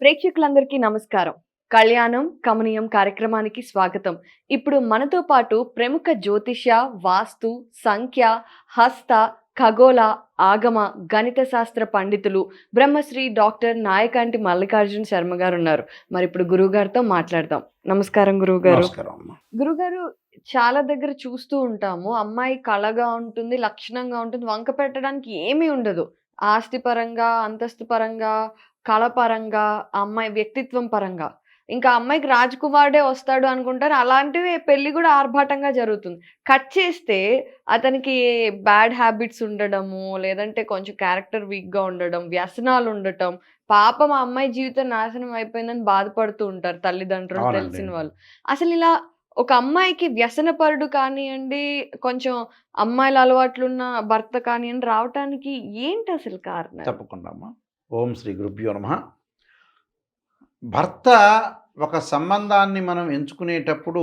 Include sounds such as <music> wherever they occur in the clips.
ప్రేక్షకులందరికీ నమస్కారం. కళ్యాణం కమనీయం కార్యక్రమానికి స్వాగతం. ఇప్పుడు మనతో పాటు ప్రముఖ జ్యోతిష వాస్తు సంఖ్య హస్త ఖగోళ ఆగమ గణిత శాస్త్ర పండితులు బ్రహ్మశ్రీ డాక్టర్ నాయకంటి మల్లికార్జున శర్మ గారు ఉన్నారు మరి ఇప్పుడు గురువు గారితో మాట్లాడదాం. నమస్కారం గురువు గారు నమస్కారం అమ్మ. గురుగారు చాలా దగ్గర చూస్తూ ఉంటాము. అమ్మాయి కళగా ఉంటుంది లక్షణంగా ఉంటుంది వంక పెట్టడానికి ఏమీ ఉండదు. ఆస్తి పరంగా అంతస్తు పరంగా కళ పరంగా అమ్మాయి వ్యక్తిత్వం పరంగా. ఇంకా అమ్మాయికి రాజకుమారుడే వస్తాడు అనుకుంటారు. అలాంటివి పెళ్ళి కూడా ఆర్భాటంగా జరుగుతుంది. కట్ చేస్తే అతనికి బ్యాడ్ హ్యాబిట్స్ ఉండడము లేదంటే కొంచెం క్యారెక్టర్ వీక్గా ఉండడం వ్యసనాలు ఉండటం పాపం ఆ అమ్మాయి జీవితం నాశనం అయిపోయిందని బాధపడుతూ ఉంటారు తల్లిదండ్రులు. తెలిసిన వాళ్ళు. అసలు ఇలా ఒక అమ్మాయికి వ్యసనపరుడు కానివ్వండి కొంచెం అమ్మాయిల అలవాట్లున్న భర్త కానివ్వండి రావటానికి ఏంటి అసలు కారణం? తప్పకుండా అమ్మా. ఓం శ్రీ గురుభ్యో నమ. భర్త ఒక సంబంధాన్ని మనం ఎంచుకునేటప్పుడు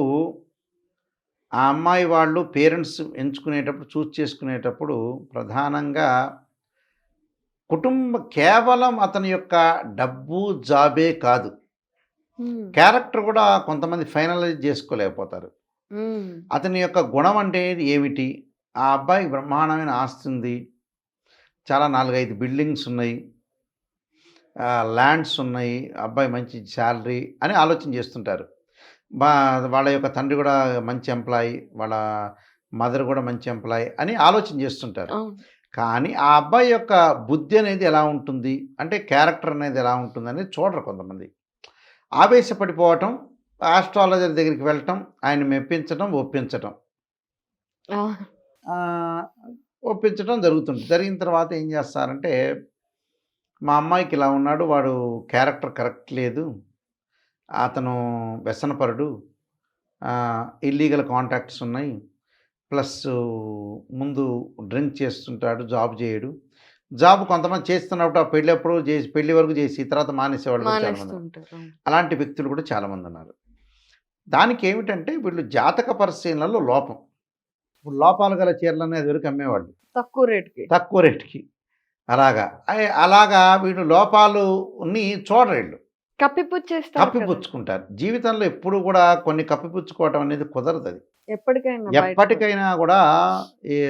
ఆ అమ్మాయి వాళ్ళు పేరెంట్స్ ఎంచుకునేటప్పుడు చూస్ చేసుకునేటప్పుడు ప్రధానంగా కుటుంబ కేవలం అతని యొక్క డబ్బు జాబే కాదు. క్యారెక్టర్ కూడా కొంతమంది ఫైనలైజ్ చేసుకోలేకపోతారు. అతని యొక్క గుణం అంటే ఏమిటి? ఆ అబ్బాయికి బ్రహ్మాండమైన ఆస్తి ఉంది. చాలా నాలుగైదు బిల్డింగ్స్ ఉన్నాయి. ల్యాండ్స్ ఉన్నాయి. అబ్బాయి మంచి శాలరీ అని ఆలోచన చేస్తుంటారు. బా వాళ్ళ యొక్క తండ్రి కూడా మంచి ఎంప్లాయీ వాళ్ళ మదర్ కూడా మంచి ఎంప్లాయీ అని ఆలోచన చేస్తుంటారు. కానీ ఆ అబ్బాయి యొక్క బుద్ధి అనేది ఎలా ఉంటుంది? అంటే క్యారెక్టర్ అనేది ఎలా ఉంటుంది అనేది చూడరు కొంతమంది. ఆవేశపడిపోవటం ఆస్ట్రాలజర్ దగ్గరికి వెళ్ళటం ఆయన మెప్పించడం ఒప్పించటం. ఒప్పించడం జరుగుతుంది జరిగిన తర్వాత ఏం చేస్తారంటే మా అమ్మాయికి ఇలా ఉన్నాడు వాడు క్యారెక్టర్ కరెక్ట్ లేదు అతను వ్యసనపరుడు ఇల్లీగల్ కాంటాక్ట్స్ ఉన్నాయి ప్లస్ ముందు డ్రింక్ చేస్తుంటాడు జాబ్ చేయడు. జాబ్ కొంతమంది చేస్తున్నప్పుడు ఆ పెళ్ళి అప్పుడు చేసి పెళ్ళి వరకు చేసి తర్వాత మానేసేవాళ్ళు చాలామంది. అలాంటి వ్యక్తులు కూడా చాలామంది ఉన్నారు. దానికి ఏమిటంటే వీళ్ళు జాతక పరిశీలనలో లోపం. ఇప్పుడు లోపాలు గల చీరలు అనేది వరకు అమ్మేవాళ్ళు. తక్కువ రేటుకి. తక్కువ రేటుకి. అలాగా. అలాగా వీళ్ళు లోపాలుని చూడరేళ్ళు కప్పిపుచ్చేస్తారు కదా. కప్పిపుచ్చుకుంటారు. జీవితంలో ఎప్పుడు కూడా కొన్ని కప్పిపుచ్చుకోవటం అనేది కుదరదు అది ఎప్పటికైనా ఎప్పటికైనా కూడా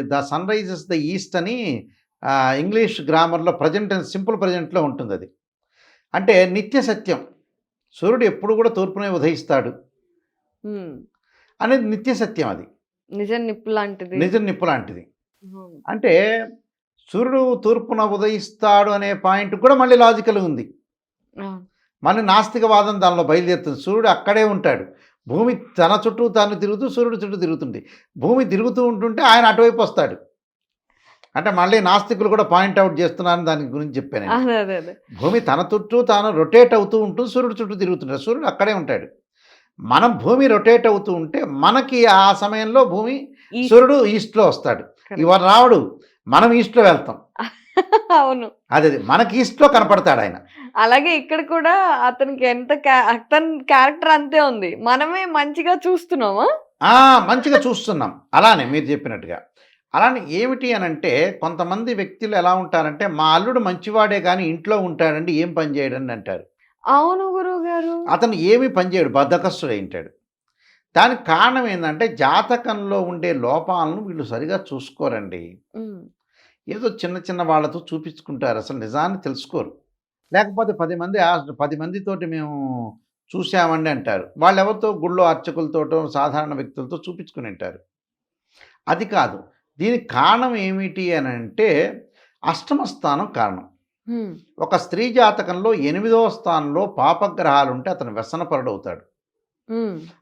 the sun rises the east అని ఇంగ్లీష్ గ్రామర్లో ప్రజెంట్ సింపుల్ ప్రజెంట్లో ఉంటుంది అది అంటే నిత్య సత్యం. సూర్యుడు ఎప్పుడు కూడా తూర్పునే ఉదయిస్తాడు. అనేది నిత్య సత్యం అది. నిజం నిప్పు లాంటిది. నిజం నిప్పు లాంటిది. అంటే సూర్యుడు తూర్పున ఉదయిస్తాడు అనే పాయింట్ కూడా మళ్ళీ లాజికల్ ఉంది. మళ్ళీ నాస్తికవాదం దానిలో బయలుదేరుతుంది. సూర్యుడు అక్కడే ఉంటాడు. భూమి తన చుట్టూ తాను తిరుగుతూ సూర్యుడు చుట్టూ తిరుగుతుంది. భూమి తిరుగుతూ ఉంటుంటే ఆయన అటువైపు వస్తాడు. అంటే మళ్ళీ నాస్తికులు కూడా పాయింట్ అవుట్ చేస్తున్నారని దాని గురించి చెప్పాను భూమి తన చుట్టూ తాను రొటేట్ అవుతూ ఉంటూ సూర్యుడు చుట్టూ తిరుగుతుంటాడు. సూర్యుడు అక్కడే ఉంటాడు. మనం భూమి రొటేట్ అవుతూ ఉంటే మనకి ఆ సమయంలో భూమి సూర్యుడు ఈస్ట్లో వస్తాడు. ఇవాళ రావడు మనం ఈస్ట్లో వెళ్తాం. <laughs> అవును. అదే మనకి ఈస్ట్లో కనపడతాడు ఆయన. అలాగే ఇక్కడ కూడా అతనికి ఎంత అతని క్యారెక్టర్ అంతే ఉంది. మనమే మంచిగా చూస్తున్నామా? ఆ, మంచిగా చూస్తున్నాం. అలానే మీరు చెప్పినట్టుగా. అలానే ఏమిటి అని అంటే కొంతమంది వ్యక్తులు ఎలా ఉంటారంటే మా అల్లుడు మంచివాడే కానీ ఇంట్లో ఉంటాడండి ఏం పని చేయడని అంటారు. అవును గురువు గారు అతను ఏమీ పని చేయడు బద్ధకస్తుడు ఉంటాడు. దానికి కారణం ఏంటంటే జాతకంలో ఉండే లోపాలను వీళ్ళు సరిగా చూసుకోరండి. ఏదో చిన్న చిన్న వాళ్ళతో చూపించుకుంటారు అసలు నిజాన్ని తెలుసుకోరు. లేకపోతే పది మంది పది మందితోటి మేము చూసామండి అంటారు. వాళ్ళు ఎవరితో గుళ్ళో అర్చకులతోటో సాధారణ వ్యక్తులతో చూపించుకుని ఉంటారు. అది కాదు. దీనికి కారణం ఏమిటి అని అంటే అష్టమ స్థానం కారణం. ఒక స్త్రీ జాతకంలో ఎనిమిదవ స్థానంలో పాపగ్రహాలు ఉంటే అతను వ్యసనపరుడు అవుతాడు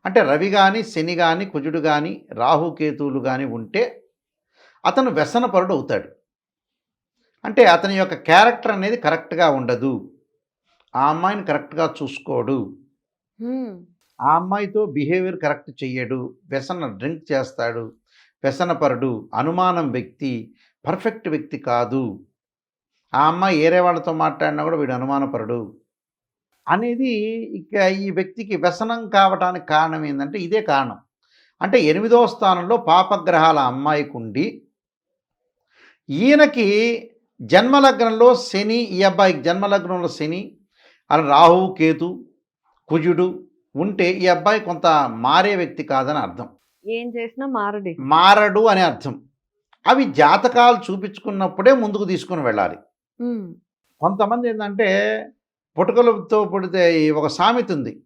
అంటే రవి కానీ శని కానీ కుజుడు కానీ రాహుకేతువులు కానీ ఉంటే అతను వ్యసనపరుడు అవుతాడు అంటే అతని యొక్క క్యారెక్టర్ అనేది కరెక్ట్గా ఉండదు. ఆ అమ్మాయిని కరెక్ట్గా చూసుకోడు. ఆ అమ్మాయితో బిహేవియర్ కరెక్ట్ చెయ్యడు. వ్యసన డ్రింక్ చేస్తాడు. వ్యసనపరుడు అనుమానం వ్యక్తి పర్ఫెక్ట్ వ్యక్తి కాదు. ఆ అమ్మాయి ఏరే వాళ్ళతో మాట్లాడినా కూడా వీడు అనుమానపరుడు. అనేది ఇక ఈ వ్యక్తికి వ్యసనం కావటానికి కారణం ఏంటంటే ఇదే కారణం. అంటే ఎనిమిదవ స్థానంలో పాపగ్రహాల అమ్మాయికి ఉండి ఈయనకి జన్మలగ్నంలో శని ఈ అబ్బాయికి జన్మలగ్నంలో శని అలా రాహువు కేతు కుజుడు ఉంటే ఈ అబ్బాయి కొంత మారే వ్యక్తి కాదని అర్థం. ఏం చేసినా మారడి. మారడు అనే అర్థం. అవి జాతకాలు చూపించుకున్నప్పుడే ముందుకు తీసుకుని వెళ్ళాలి. కొంతమంది ఏంటంటే పుటకలతో పుడితే ఒక సామెత ఉంది.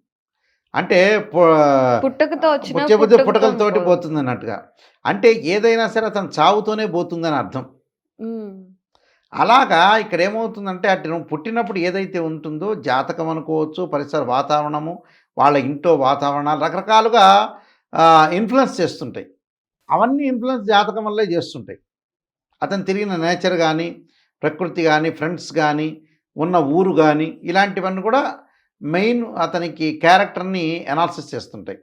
అంటే పుట్టకతో పుటకలతోటి పోతుంది అన్నట్టుగా. అంటే ఏదైనా సరే అతను చావుతోనే పోతుందని అర్థం. అలాగా ఇక్కడ ఏమవుతుందంటే అటు నువ్వు పుట్టినప్పుడు ఏదైతే ఉంటుందో జాతకం అనుకోవచ్చు పరిసర వాతావరణము వాళ్ళ ఇంట్లో వాతావరణాలు రకరకాలుగా ఇన్ఫ్లుయెన్స్ చేస్తుంటాయి. అవన్నీ ఇన్ఫ్లుయెన్స్ జాతకం వల్లే చేస్తుంటాయి. అతను తిరిగిన నేచర్ కానీ ప్రకృతి కానీ ఫ్రెండ్స్ కానీ ఉన్న ఊరు కానీ ఇలాంటివన్నీ కూడా మెయిన్ అతనికి క్యారెక్టర్ని అనాలిసిస్ చేస్తుంటాయి.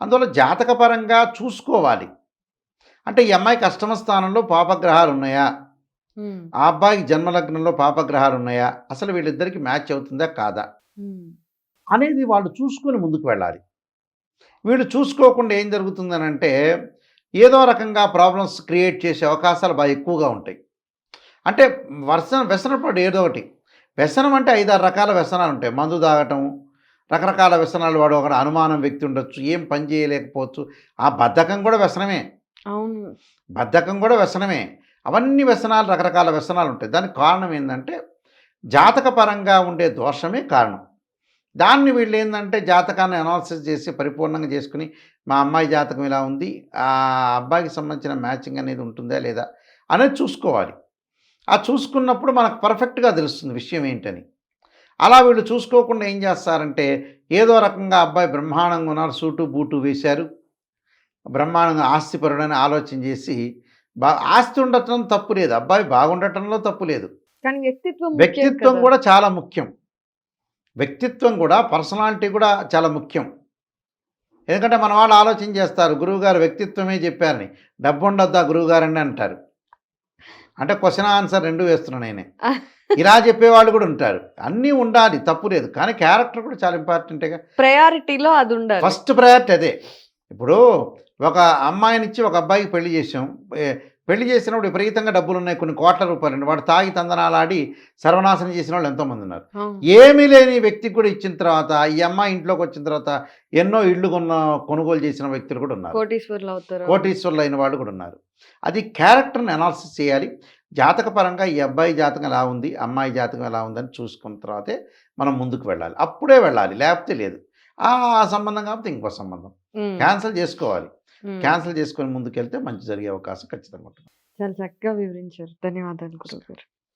అందువల్ల జాతకపరంగా చూసుకోవాలి. అంటే ఈ అమ్మాయికి అష్టమ స్థానంలో పాపగ్రహాలు ఉన్నాయా? ఆ అబ్బాయికి జన్మలగ్నంలో పాపగ్రహాలు ఉన్నాయా? అసలు వీళ్ళిద్దరికి మ్యాచ్ అవుతుందా కాదా? అనేది వాళ్ళు చూసుకొని ముందుకు వెళ్ళాలి. వీళ్ళు చూసుకోకుండా ఏం జరుగుతుందని అంటే ఏదో రకంగా ప్రాబ్లమ్స్ క్రియేట్ చేసే అవకాశాలు బాగా ఎక్కువగా ఉంటాయి. అంటే వర్షం వ్యసనపడు ఏదో ఒకటి. వ్యసనం అంటే ఐదారు రకాల వ్యసనాలు ఉంటాయి. మందు తాగటం రకరకాల వ్యసనాలు వాడు ఒక అనుమానం వ్యక్తి ఉండొచ్చు ఏం పని చేయలేకపోవచ్చు. ఆ బద్ధకం కూడా వ్యసనమే. అవును. బద్ధకం కూడా వ్యసనమే. అవన్నీ వ్యసనాలు రకరకాల వ్యసనాలు ఉంటాయి. దానికి కారణం ఏంటంటే జాతకపరంగా ఉండే దోషమే కారణం. దాన్ని వీళ్ళు ఏంటంటే జాతకాన్ని అనాలిసిస్ చేసి పరిపూర్ణంగా చేసుకుని మా అమ్మాయి జాతకం ఇలా ఉంది ఆ అబ్బాయికి సంబంధించిన మ్యాచింగ్ అనేది ఉంటుందా లేదా అనేది చూసుకోవాలి. ఆ చూసుకున్నప్పుడు మనకు పర్ఫెక్ట్గా తెలుస్తుంది విషయం ఏంటని. అలా వీళ్ళు చూసుకోకుండా ఏం చేస్తారంటే ఏదో రకంగా అబ్బాయి బ్రహ్మాండంగా ఉన్నారు సూటు బూటు వేశారు బ్రహ్మాండంగా ఆస్తిపరుడని ఆలోచన చేసి బా ఆస్తి ఉండటం తప్పు లేదు అబ్బాయి బాగుండటంలో తప్పు లేదు. కానీ వ్యక్తిత్వం. కూడా చాలా ముఖ్యం. వ్యక్తిత్వం కూడా పర్సనాలిటీ కూడా చాలా ముఖ్యం. ఎందుకంటే మన వాళ్ళు ఆలోచన చేస్తారు గురువుగారు వ్యక్తిత్వమే చెప్పారని. డబ్బు ఉండొద్దా గురువుగారని అంటారు. అంటే క్వశ్చన్ ఆన్సర్ రెండు వేస్తున్నాను నేనే. <laughs> ఇలా చెప్పేవాళ్ళు కూడా ఉంటారు. అన్నీ ఉండాలి తప్పు లేదు. కానీ క్యారెక్టర్ కూడా చాలా ఇంపార్టెంట్గా ప్రయారిటీలో అది ఉండాలి. ఫస్ట్ ప్రయారిటీ అదే. ఇప్పుడు ఒక అమ్మాయినిచ్చి ఒక అబ్బాయికి పెళ్ళి చేసాం పెళ్ళి చేసినప్పుడు విపరీతంగా డబ్బులు ఉన్నాయి కొన్ని కోట్ల రూపాయలు వాడు తాగి తందనాలాడి సర్వనాశనం చేసిన వాళ్ళు ఎంతోమంది ఉన్నారు. ఏమీ లేని వ్యక్తికి కూడా ఇచ్చిన తర్వాత ఈ అమ్మాయి ఇంట్లోకి వచ్చిన తర్వాత ఎన్నో ఇళ్ళు కొన్న కొనుగోలు చేసిన వ్యక్తులు కూడా ఉన్నారు. కోటీశ్వర్లు అవుతారు. కోటీశ్వరులు అయిన వాళ్ళు కూడా ఉన్నారు. అది క్యారెక్టర్ని అనాలిసిస్ చేయాలి. జాతకపరంగా ఈ అబ్బాయి జాతకం ఎలా ఉంది అమ్మాయి జాతకం ఎలా ఉందని చూసుకున్న తర్వాతే మనం ముందుకు వెళ్ళాలి. అప్పుడే వెళ్ళాలి లేకపోతే లేదు. ఆ సంబంధం కాకపోతే ఇంకో సంబంధం. క్యాన్సిల్ చేసుకోవాలి. క్యాన్సిల్ చేసుకొని ముందుకెళ్తే మంచి జరిగే అవకాశం ఖచ్చితంగా ఉంటుంది. చాలా చక్కగా వివరించారు. ధన్యవాదాలు గురువు గారు.